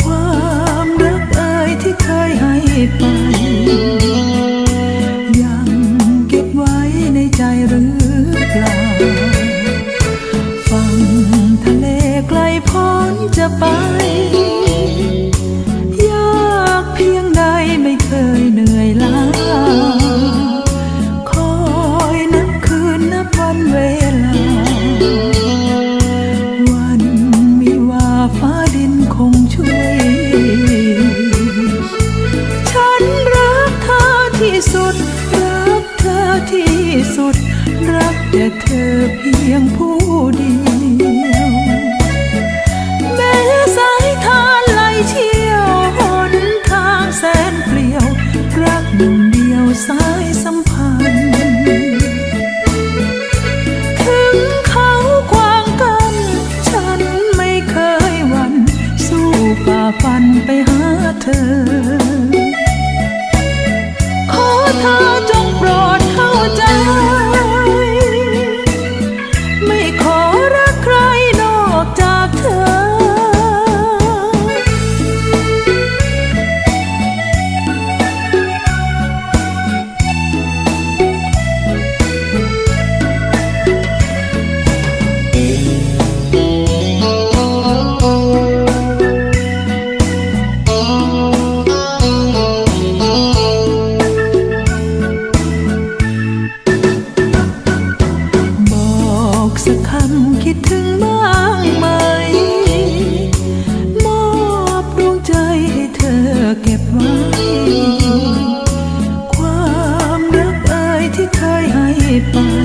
ความรักเอ่ยที่เคยให้ไป ที่สุด รักเธอที่สุด รักแต่เธอเพียงผู้เดียวแม้สายทานไหลเชี่ยวหนทางแสนเปลี่ยว รักหนึ่งเดียวสายสัมพันธ์ฝ่าฟันไปหาเธอ Vào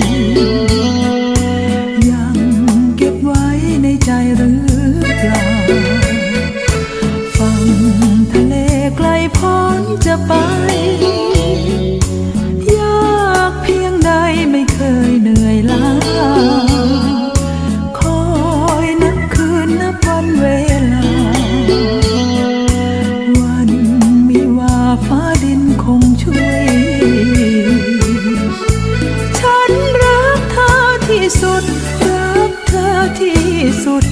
สุดรักเธอที่สุด